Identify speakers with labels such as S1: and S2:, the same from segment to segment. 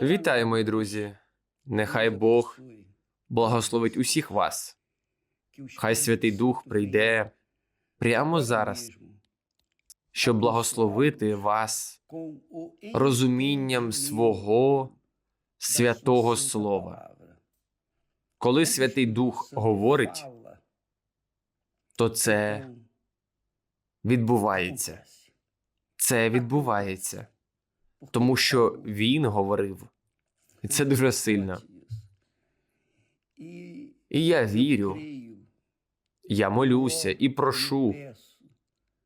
S1: Вітаю, мої друзі! Нехай Бог благословить усіх вас. Хай Святий Дух прийде прямо зараз, щоб благословити вас розумінням свого святого слова. Коли Святий Дух говорить, то це відбувається. Це відбувається, тому що він говорив. І це дуже сильно. І я вірю, я молюся і прошу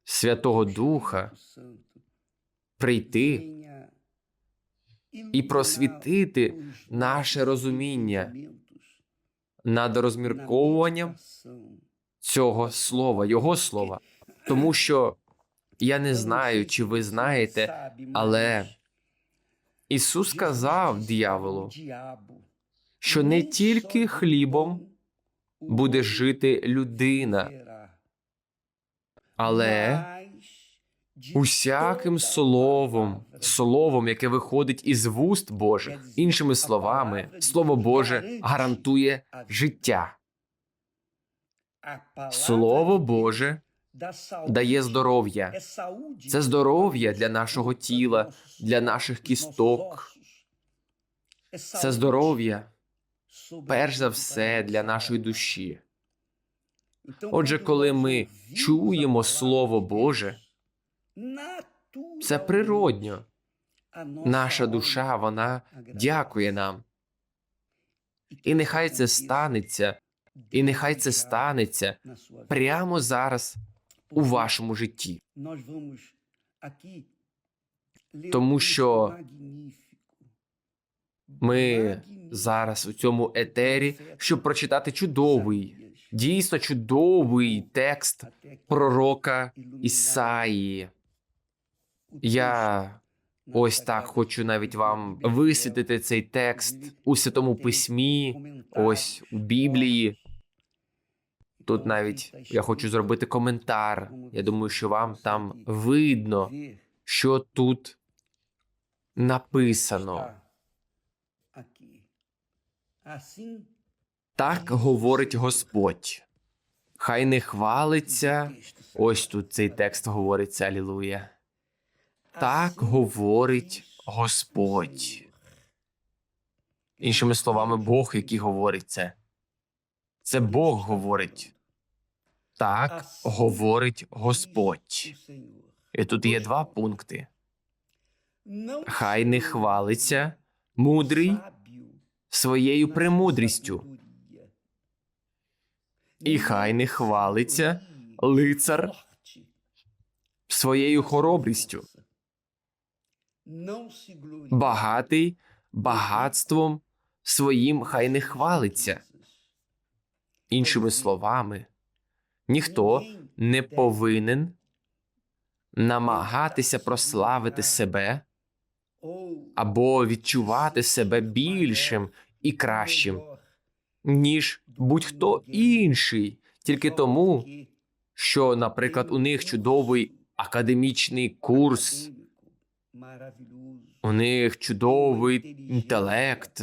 S1: Святого Духа прийти і просвітити наше розуміння над розмірковуванням цього слова, його слова. Тому що я не знаю, чи ви знаєте, але Ісус сказав дияволу, що не тільки хлібом буде жити людина, але усяким словом, словом, яке виходить із вуст Божих, іншими словами, Слово Боже гарантує життя. Слово Боже дає здоров'я. Це здоров'я для нашого тіла, для наших кісток. Це здоров'я, перш за все, для нашої душі. Отже, коли ми чуємо Слово Боже, це природньо. Наша душа, вона дякує нам. І нехай це станеться, і нехай це станеться прямо зараз у вашому житті.
S2: Тому що
S1: Ми зараз у цьому етері, щоб прочитати чудовий, дійсно чудовий текст пророка Ісаїї. Я ось так хочу навіть вам висвітити цей текст у святому письмі, ось у Біблії. Тут навіть я хочу зробити коментар. Я думаю, що вам там видно, що тут написано. Так говорить Господь. Хай не хвалиться. Ось тут цей текст говориться, Алілуя. Так говорить Господь. Іншими словами, Бог, який говорить це. Це Бог говорить. Так говорить Господь. І тут є два пункти. Хай не хвалиться мудрий своєю премудрістю, і хай не хвалиться лицар своєю хоробрістю, багатий багатством своїм хай не хвалиться. Іншими словами, ніхто не повинен намагатися прославити себе або відчувати себе більшим і кращим, ніж будь-хто інший, тільки тому, що, наприклад, у них чудовий академічний курс, у них чудовий інтелект,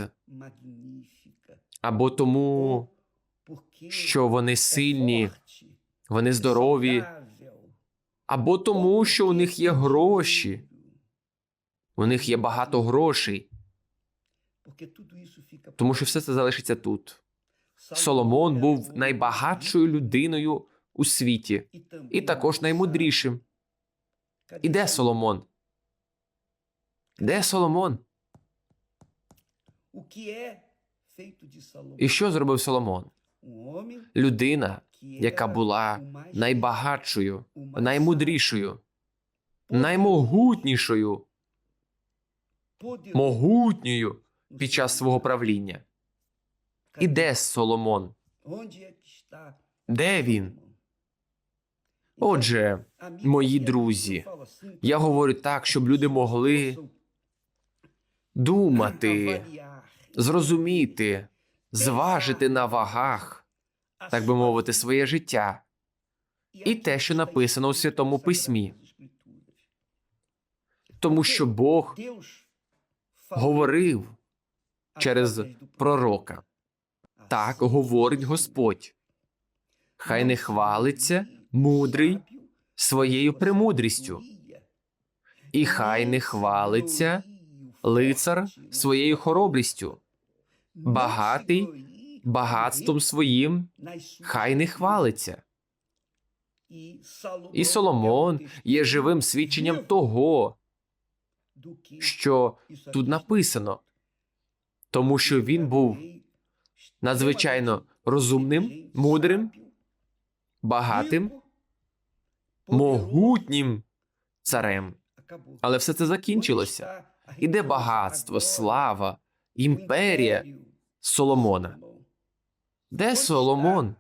S1: або тому, що вони сильні, вони здорові, або тому, що у них є гроші, у них є багато грошей, тому що все це залишиться тут. Соломон був найбагатшою людиною у світі і також наймудрішим. І де Соломон? Де Соломон? І що зробив Соломон? Людина, яка була найбагатшою, наймудрішою, наймогутнішою, могутньою під час свого правління. І де Соломон? Де він? Отже, мої друзі, я говорю так, щоб люди могли думати, зрозуміти, зважити на вагах, так би мовити, своє життя і те, що написано у Святому Письмі, тому що Бог говорив через пророка. Так говорить Господь. Хай не хвалиться мудрий своєю премудрістю, і хай не хвалиться лицар своєю хоробрістю, багатий багатством своїм, хай не хвалиться. І Соломон є живим свідченням того, що тут написано, тому що він був надзвичайно розумним, мудрим, багатим, могутнім царем. Але все це закінчилося. Іде багатство, слава, імперія Соломона. Де Соломон?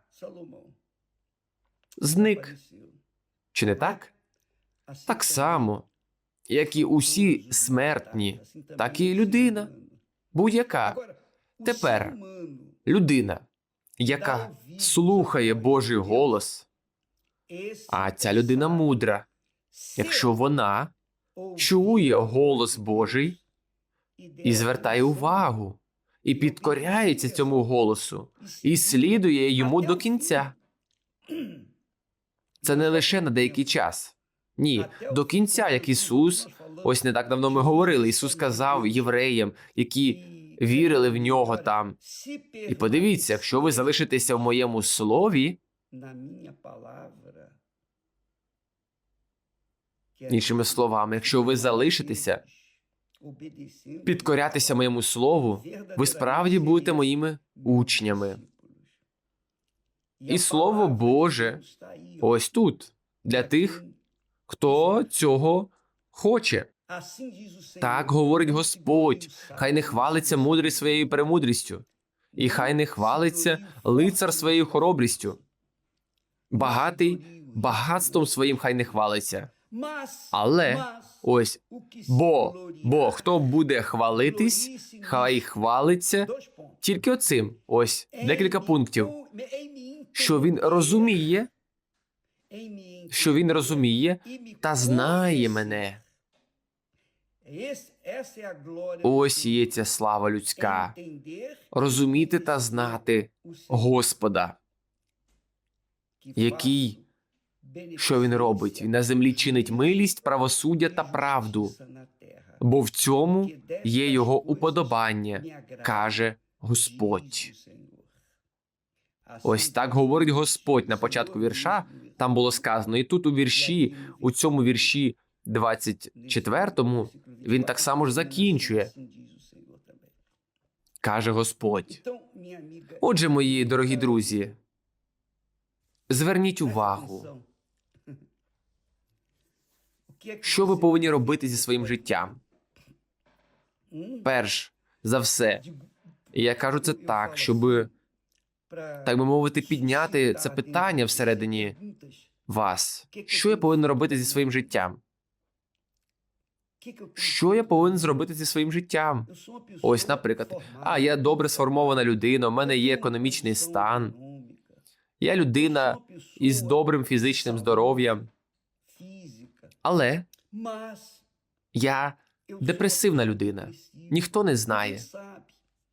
S1: Зник. Чи не так? Так само, як і усі смертні, так і людина. Будь-яка.
S2: Тепер
S1: людина, яка слухає Божий голос, а ця людина мудра, якщо вона чує голос Божий і звертає увагу, і підкоряється цьому голосу, і слідує йому до кінця. Це не лише на деякий час. Ні, до кінця, як Ісус, ось не так давно ми говорили. Ісус сказав євреям, які вірили в нього там. І подивіться, якщо ви залишитеся в моєму слові, іншими словами, якщо ви залишитеся підкорятися моєму слову, ви справді будете моїми учнями. І Слово Боже ось тут для тих, хто цього хоче. Так говорить Господь. Хай не хвалиться мудрий своєю премудрістю, і хай не хвалиться лицар своєю хоробрістю. Багатий багатством своїм хай не хвалиться. Але ось бо, бо хто буде хвалитись, хай хвалиться тільки оцим. Ось декілька пунктів. Що він розуміє, що він розуміє та знає мене. Ось є ця слава людська. Розуміти та знати Господа, який що він робить? Він на землі чинить милість, правосуддя та правду, бо в цьому є його уподобання, каже Господь. Ось так говорить Господь на початку вірша. Там було сказано, і тут у вірші, у цьому вірші 24-му, він так само ж закінчує, каже Господь. Отже, мої дорогі друзі, зверніть увагу, що ви повинні робити зі своїм життям. Перш за все, я кажу це так, щоб, так би мовити, підняти це питання всередині вас. Що я повинен робити зі своїм життям? Що я повинен зробити зі своїм життям? Ось, наприклад, а я добре сформована людина, у мене є економічний стан, я людина із добрим фізичним здоров'ям, але я депресивна людина. Ніхто не знає.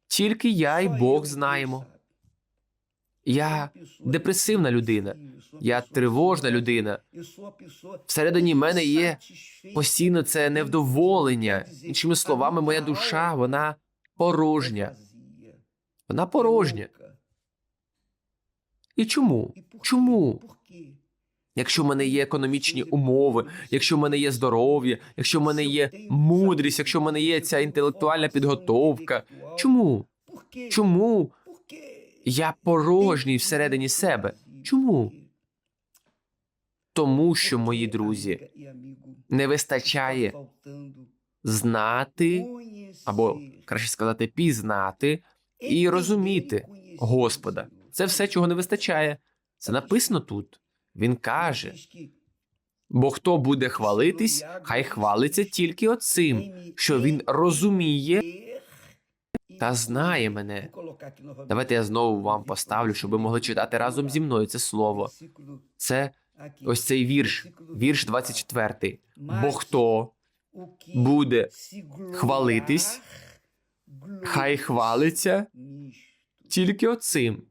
S1: Тільки я і Бог знаємо. Я депресивна людина, я тривожна людина. Всередині мене є постійно це невдоволення. Іншими словами, моя душа, вона порожня. Вона порожня. І чому? Чому? Якщо в мене є економічні умови, якщо в мене є здоров'я, якщо в мене є мудрість, якщо в мене є ця інтелектуальна підготовка, чому? Чому я порожній всередині себе? Чому? Тому що, мої друзі, не вистачає знати, або краще сказати, пізнати і розуміти Господа. Це все, чого не вистачає. Це написано тут. Він каже: бо хто буде хвалитись, хай хвалиться тільки оцим, що він розуміє та знає мене. Давайте я знову вам поставлю, щоб ви могли читати разом зі мною це слово. Це ось цей вірш, вірш 24. Бо хто буде хвалитись, Хай хвалиться тільки оцим.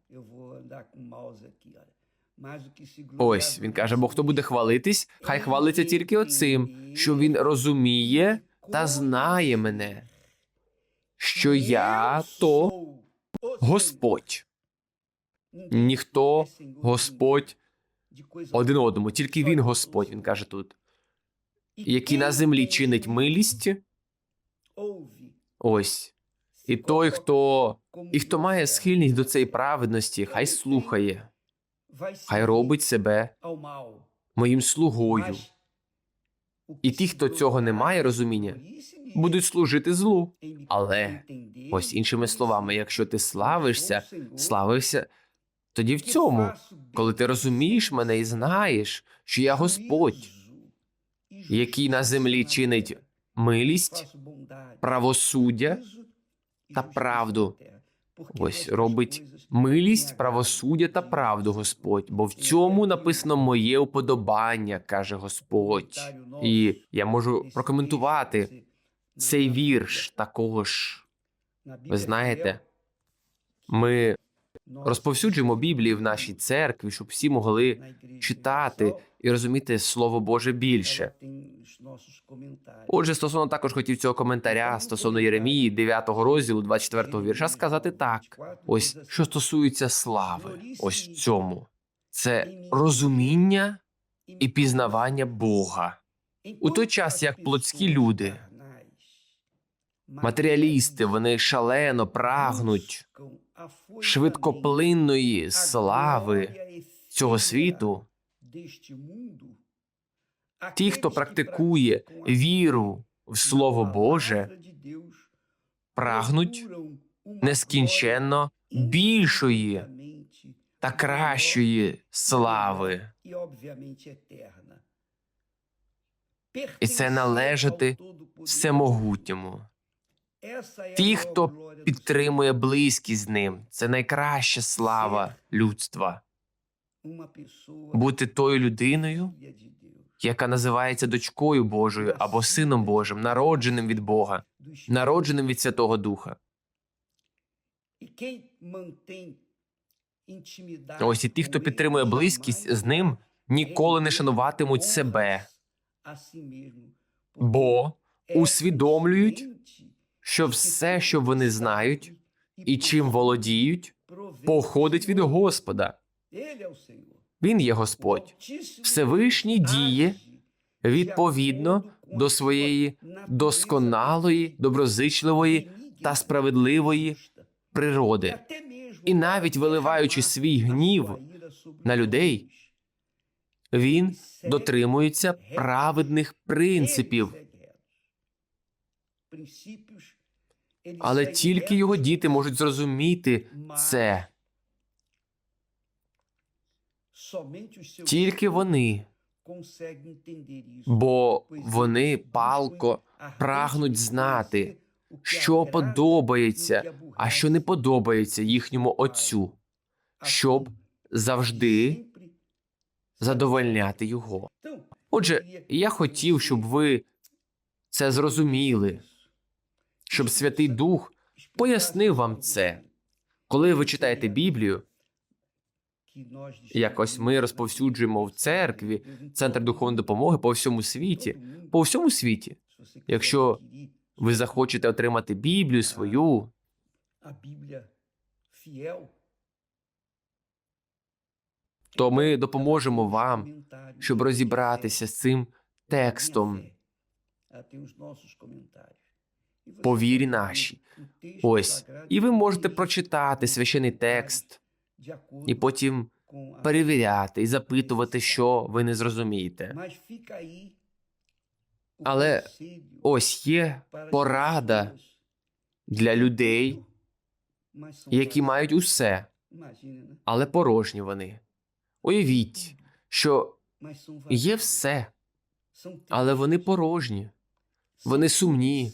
S1: Ось він каже: бо хто буде хвалитись, хай хвалиться тільки оцим, що він розуміє та знає мене, що я то Господь. Ніхто Господь один одному, тільки він Господь. Він каже тут, який на землі чинить милість. Ось і той, хто і хто має схильність до цієї праведності, хай слухає, хай робить себе моїм слугою. І ті, хто цього не має розуміння, будуть служити злу. Але ось іншими словами, якщо ти славишся, славишся, тоді в цьому, коли ти розумієш мене і знаєш, що я Господь, який на землі чинить милість, правосуддя та правду. Ось робить милість, правосуддя та правду, Господь, бо в цьому написано моє уподобання, каже Господь. І я можу прокоментувати цей вірш також. Ви знаєте, ми розповсюджуємо Біблію в нашій церкві, щоб всі могли читати і розуміти Слово Боже більше. Отже, стосовно також хотів цього коментаря стосовно Єремії, 9 розділу, 24 вірша, сказати так: ось що стосується слави, ось цьому це розуміння і пізнавання Бога.
S2: У той час, як плотські люди,
S1: Матеріалісти, вони шалено прагнуть швидкоплинної слави цього світу. Ті, хто практикує віру в Слово Боже, прагнуть нескінченно більшої та кращої слави.
S2: І це належати
S1: всемогутньому. Ті, хто підтримує близькість з ним, це найкраща слава людства. Бути тою людиною, яка називається дочкою Божою або сином Божим, народженим від Бога, народженим від Святого Духа. Ось і ті, хто підтримує близькість з ним, ніколи не шануватимуть себе, бо усвідомлюють, що все, що вони знають і чим володіють, походить від Господа. Він є Господь. Всевишній діє відповідно до своєї досконалої, доброзичливої та справедливої природи. І навіть виливаючи свій гнів на людей, він дотримується праведних принципів, але тільки його діти можуть зрозуміти це. Тільки вони, бо вони палко прагнуть знати, що подобається, а що не подобається їхньому отцю, щоб завжди задовольняти його. Отже, я хотів, щоб ви це зрозуміли, щоб Святий Дух пояснив вам це. Коли ви читаєте Біблію, якось ми розповсюджуємо в церкві центр духовної допомоги по всьому світі, по всьому світі. Якщо ви захочете отримати Біблію свою, то ми допоможемо вам, щоб розібратися з цим текстом по вірі нашій. Ось, і ви можете прочитати священий текст і потім перевіряти і запитувати, що ви не зрозумієте. Але ось є порада для людей, які мають усе, але порожні вони. Уявіть, що є все, але вони порожні, вони сумні,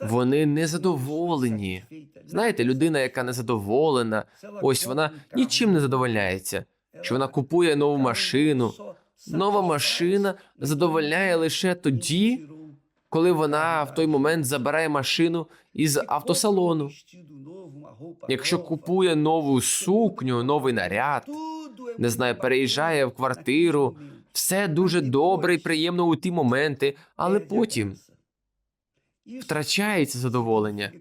S1: вони незадоволені. Знаєте, людина, яка незадоволена, ось вона нічим не задовольняється. Що вона купує нову машину. Нова машина задовольняє лише тоді, коли вона в той момент забирає машину із автосалону. Якщо купує нову сукню, новий наряд, не знаю, переїжджає в квартиру, все дуже добре і приємно у ті моменти, але потім втрачається задоволення.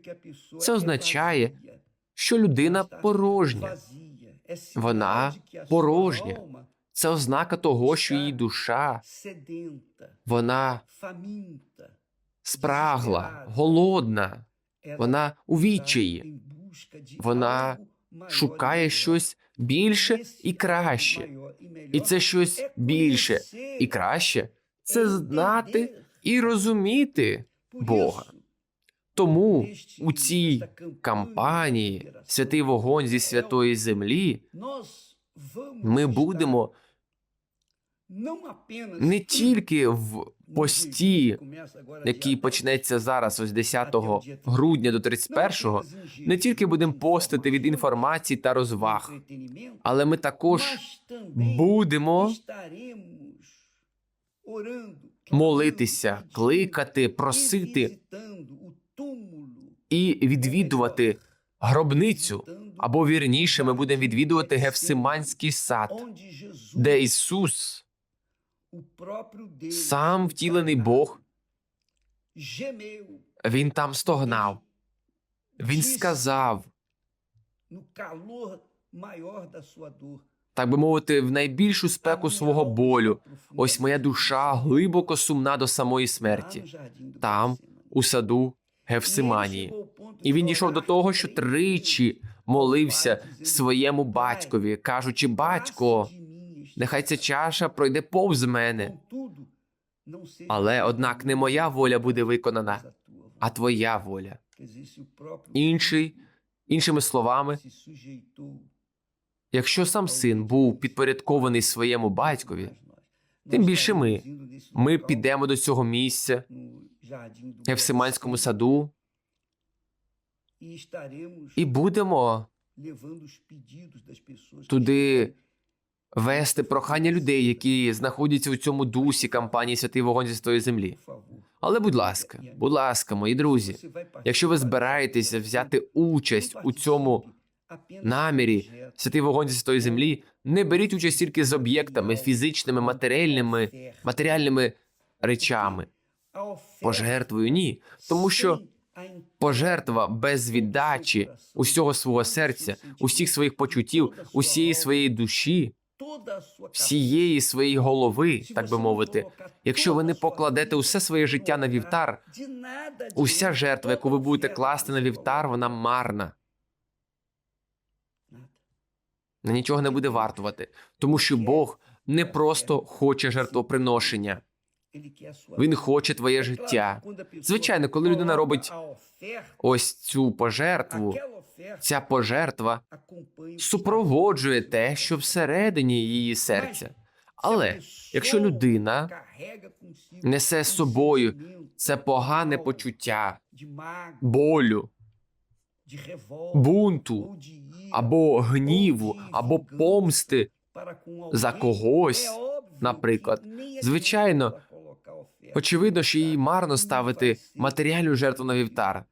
S1: Це означає, що людина порожня. Вона порожня. Це ознака того, що її душа вона спрагла, голодна, вона у відчаї. Вона шукає щось більше і краще. І це щось більше і краще це знати і розуміти Бога. Тому у цій кампанії Святий вогонь зі святої землі ми будемо не тільки в пості, який почнеться зараз, ось 10 грудня до 31-го, не тільки будемо постити від інформації та розваг, але ми також будемо молитися, кликати, просити і відвідувати гробницю, або вірніше, ми будемо відвідувати Гефсиманський сад, де Ісус, сам втілений Бог, він там стогнав. Він сказав, так би мовити, в найбільшу спеку свого болю. Ось моя душа глибоко сумна до самої смерті, там, у саду Гефсиманії. І він дійшов до того, що тричі молився своєму батькові, кажучи: батько, нехай ця чаша пройде повз мене. Але однак не моя воля буде виконана, а твоя воля. Інший, іншими словами, якщо сам син був підпорядкований своєму батькові, тим більше ми. Ми підемо до цього місця в Гефсиманському саду і будемо туди вести прохання людей, які знаходяться у цьому дусі кампанії Святий вогонь зі своєї землі. Але, будь ласка, будь ласка, мої друзі, якщо ви збираєтеся взяти участь у цьому намірі Святий вогонь зі святої землі, не беріть участь тільки з об'єктами, фізичними, матеріальними, матеріальними речами. Пожертвою ні, тому що пожертва без віддачі усього свого серця, усіх своїх почуттів, усієї своєї душі, всієї своєї голови, так би мовити, якщо ви не покладете усе своє життя на вівтар, уся жертва, яку ви будете класти на вівтар, вона марна. На нічого не буде вартувати, тому що Бог не просто хоче жертвоприношення, він хоче твоє життя. Звичайно, коли людина робить ось цю пожертву, ця пожертва супроводжує те, що всередині її серця. Але якщо людина несе з собою це погане почуття болю, бунту або гніву, або помсти за когось, наприклад, звичайно, очевидно, що їй марно ставити матеріальну жертву на вівтар,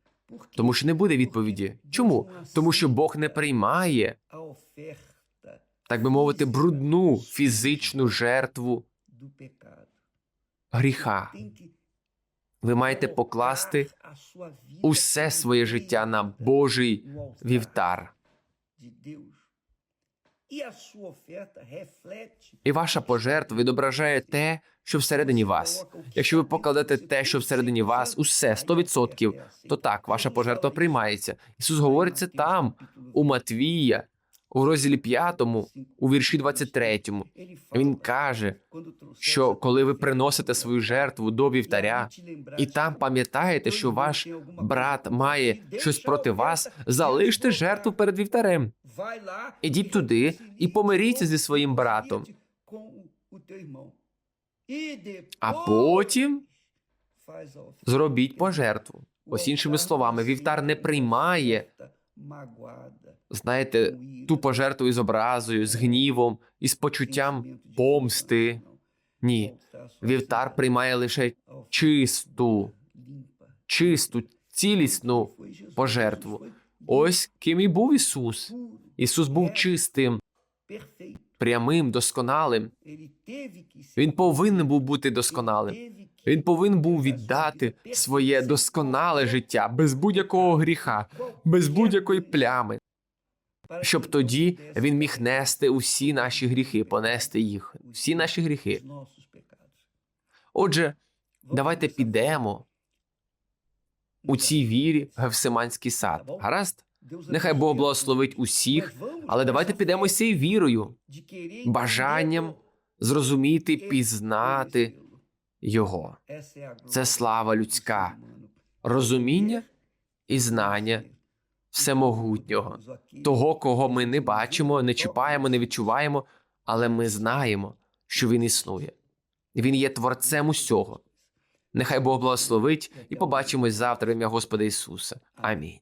S1: тому що не буде відповіді. Чому? Тому що Бог не приймає, так би мовити, брудну фізичну жертву гріха. Ви маєте покласти усе своє життя на Божий вівтар. І ваша пожертва відображає те, що всередині вас. Якщо ви покладете те, що всередині вас, усе 100%, то так, ваша пожертва приймається. Ісус говорить це там, у Матвія, у розділі 5, у вірші 23. Він каже, що коли ви приносите свою жертву до вівтаря, і там пам'ятаєте, що ваш брат має щось проти вас, залиште жертву перед вівтарем. Ідіть туди і помиріться зі своїм братом. А потім зробіть пожертву. Ось іншими словами, вівтар не приймає, знаєте, ту пожертву із образою, з гнівом, із почуттям помсти. Ні, вівтар приймає лише чисту чисту, цілісну пожертву. Ось ким і був Ісус. Ісус був чистим, прямим, досконалим. Він повинен був бути досконалим. Він повинен був віддати своє досконале життя без будь-якого гріха, без будь-якої плями, щоб тоді він міг нести усі наші гріхи, понести їх, всі наші гріхи. Отже, давайте підемо у цій вірі в Гевсиманський сад. Гаразд? Нехай Бог благословить усіх, але давайте підемо з цією вірою, бажанням зрозуміти, пізнати його. Це слава людська, розуміння і знання всемогутнього, того, кого ми не бачимо, не чіпаємо, не відчуваємо, але ми знаємо, що він існує. Він є творцем усього. Нехай Бог благословить і побачимось завтра в ім'я Господа Ісуса. Амінь.